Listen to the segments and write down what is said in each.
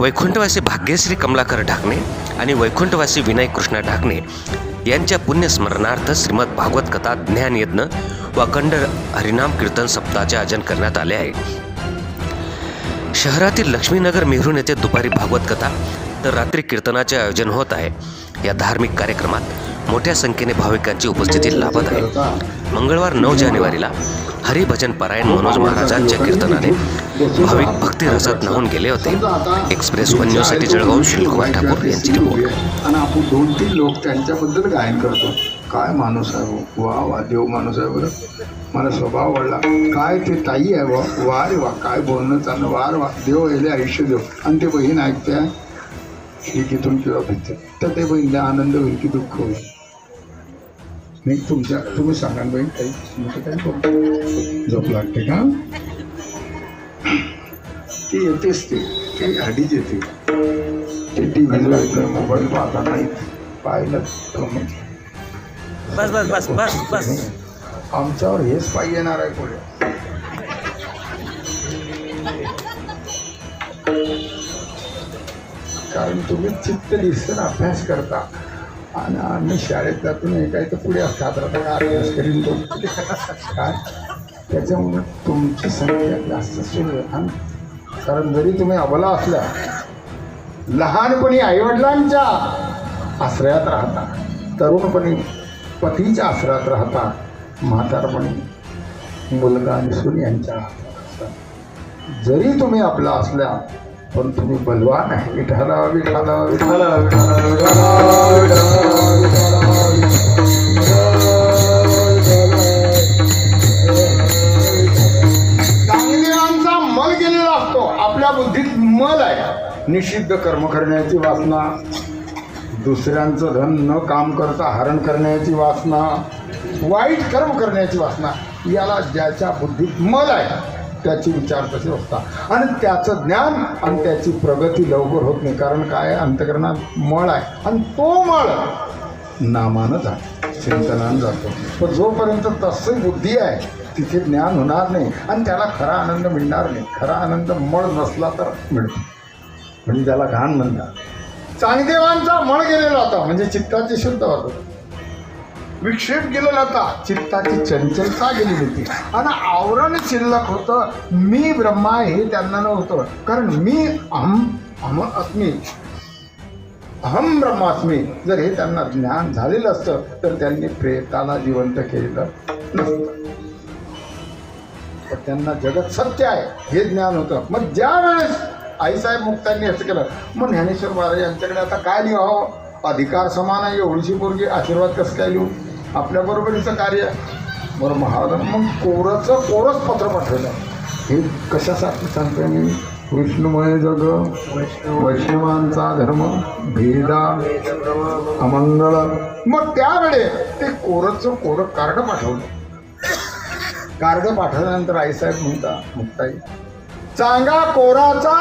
वैकुंठवासी भाग्यश्री कमलाकर ढाकणे आणि वैकुंठवासी विनय कृष्ण ढाकणे यांच्या पुण्यस्मरणार्थ श्रीमद भागवत कथा ज्ञानयज्ञ व अखंड हरिनाम कीर्तन सप्ताहाचे आयोजन करण्यात आले आहे. शहरातील लक्ष्मीनगर मेहरून येथे दुपारी भागवत कथा तर रात्री कीर्तनाचे आयोजन होत आहे. या धार्मिक कार्यक्रमात मोठ्या संख्येने भाविकांची उपस्थिती लाभत आहे. मंगळवार नऊ जानेवारीला हरिभजन परायण मनोज महाराजांच्या कीर्तनाने भाविक भक्तिरसात न्हावून गेले होते. एक्सप्रेस वन न्यूजसाठी जळगाव शिलकुमार ठाकूर यांची रिपोर्ट. आणि आपण दोन तीन लोक त्यांच्याबद्दल गायन करतो. काय माणूस आहे हो? वा वा देव माणूस आहे बरं. मला स्वभाव आवडला. काय ते ताई आहे वा वा रे वा काय बोलणं चालणं वा वा देव येले आयुष्य देव. आणि ते बहीण ऐकते खिडकीतून किंवा ते बहीणला आनंद होईल की दुःख होईल. नाही तुमच्या तुम्ही सांगा बहीण काही तुमचं काही. झोप लागते का? ती येतेच ते ते आधीच येते. ते टी व्हीला इकडे मोबाईल पाहता नाही. पाहिलं बस बस बस बस बस. आमच्यावर हेच पाय येणार आहे पुढे. कारण तुम्ही चित्त दिसतं अभ्यास करता. आणि आम्ही शाळेत जातो हे काय तर पुढे असतात अभ्यास करीन तो. काय? त्याच्यामुळे तुमची संख्या जास्त सुरू आणि कारण जरी तुम्ही अबला असल्या लहानपणी आईवडिलांच्या आश्रयात राहता तरुणपणी पतीच्या आश्रयात राहता म्हातारपणी मुलगा आणि सून यांच्या आश्रयात जरी तुम्ही आपला असल्या पण तुम्ही बलवान आहे. विठाला विठाला विठाला विठाला मल गेलेला असतो. आपल्या बुद्धीत मल आहे. निषिद्ध कर्म करण्याची वासना दुसऱ्यांचं धन न काम करता हरण करण्याची वासना वाईट कर्म करण्याची वासना याला ज्याच्या बुद्धीत मल आहे. त्याचे विचार तसे असतात आणि त्याचं ज्ञान आणि त्याची प्रगती लवकर होत नाही. कारण काय? अंतकरणात मळ आहे. आणि तो मळ नामानं जातो. चिंतनानं जातो. पण जोपर्यंत तसं बुद्धी आहे तिथे ज्ञान होणार नाही. आणि त्याला खरा आनंद मिळणार नाही. खरा आनंद मळ नसला तर मिळतो. म्हणजे त्याला घाण म्हणतात चांगदेवांचा मळ गेलेला होता. म्हणजे चित्ताची शुद्ध होतं विक्षेप गेलेला होता. चित्ताची चंचलता गेलेली होती? आणि आवरण शिल्लक होतं. मी ब्रह्मा हे त्यांना नव्हतं. कारण मी अहम अहम अस्मी अहम ब्रह्मास्मी जर हे त्यांना ज्ञान झालेलं असतं तर त्यांनी प्रेताला जिवंत केलेलं नसतं. तर त्यांना जगत सत्य आहे हे ज्ञान होतं. मग ज्या वेळेस आईसाहेब मुक्तांनी असं केलं मग ज्ञानेश्वर महाराज यांच्याकडे आता काय लिहावं अधिकार समान आहे एवढीशी पोरगी आशीर्वाद कसं काय लिहू? आपल्या बरोबरीचं कार्य बरं महाराज मग कोरचं कोरच पत्र पाठवलं. हे कशासाठी सांगते मी? विष्णुमय जग वैष्णवांचा धर्म भेदा अमंगळ. मग त्यावेळे ते कोरचं कोरं कार्ड पाठवलं. कार्ड पाठवल्यानंतर आईसाहेब म्हणता मुक्ताई चांगा कोराचा.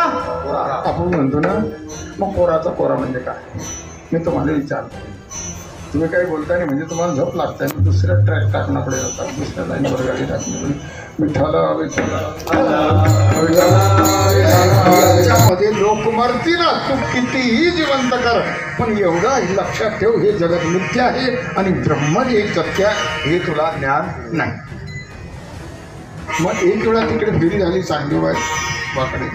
आपण म्हणतो ना मग कोराचा कोरा म्हणजे काय? मी तुम्हाला विचारतो. तुम्ही काही बोलताय नाही म्हणजे तुम्हाला झोप लागताय दुसऱ्या ट्रॅक टाकणं पडेल आता. दुसऱ्या लाईनवर गाडी टाकणं विठ्ठला याच्यामध्ये लोक मरतील तू कितीही जिवंत कर पण एवढा लक्षात ठेव हे जगत मिथ्य आहे आणि ब्रह्म जे सत्य हे तुला ज्ञान नाही. मग एक वेळा तिकडे फेरी झाली चांगलीबाई बाकडे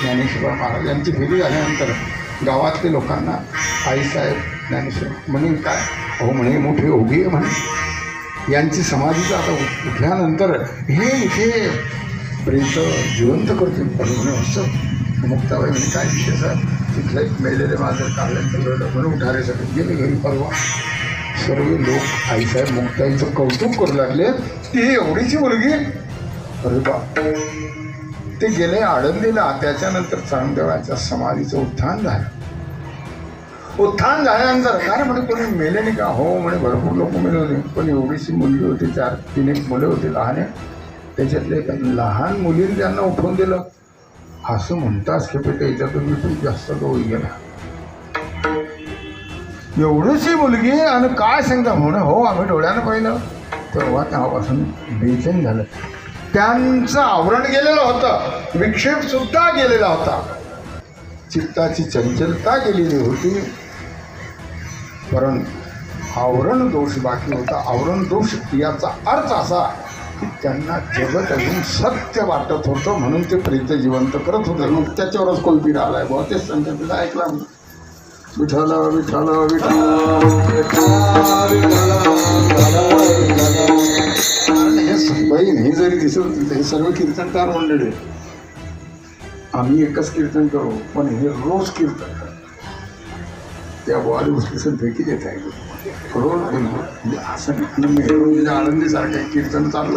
ज्ञानेश्वर महाराज यांची फेरी झाल्यानंतर गावातल्या लोकांना आईसाहेब ज्ञानेश्वर म्हणे काय? अहो म्हणे मोठे ओघी आहे म्हणे. यांची समाधीचं आता उठल्यानंतर हे इथे प्रेत जिवंत करतील पण म्हणे असं मुक्ताबाई म्हणे काय विशेष आहे तिथलं मेलेले माझं काढल्यानंतर म्हणून उठारे सगळे. गेले घरी परवा. सर्व लोक आईसाहेब मुक्ताईचं कौतुक करू लागले. ती एवढीची मुलगी? अरे बा ते गेले आळंदीला. त्याच्यानंतर चांगदेवाच्या समाधीचं उत्थान झालं. उत्थान झाल्यानंतर काय म्हणे कोणी मेले नाही का? हो म्हणे भरपूर लोक मेले होते. पण एवढीशी मुलगी होती चार तीन एक मुले होती लहान आहे त्याच्यातले एका लहान मुलीने त्यांना उठवून दिलं. असं म्हणताच की त्याच्यातून मी खूप जास्त गवळी गेला. एवढीशी मुलगी आणि काय सांगता? म्हणे हो आम्ही डोळ्यानं पाहिलं. तेव्हा तेव्हापासून बेचैन झालं. त्यांचं आवरण गेलेलं होतं. विक्षेप सुद्धा गेलेला होता. चित्ताची चंचलता गेलेली होती. परंतु आवरण दोष बाकी होता आवरण दोष याचा अर्थ असा की त्यांना जगत अजून सत्य वाटत होतं म्हणून ते प्रेत जिवंत करत होते. मग त्याच्यावरच कोणती आलाय? बुवा तेच संकल्पित ऐकला मी. विठ्ठल विठ्ठल कारण हे हे जरी दिसत होते हे सर्व कीर्तनकार मंडळी. आम्ही एकच कीर्तन करू पण हे रोज कीर्तन त्या बॉडी पैकी देत आहे रोज म्हणजे असं नाही. आनंदीसारखं कीर्तन चाललं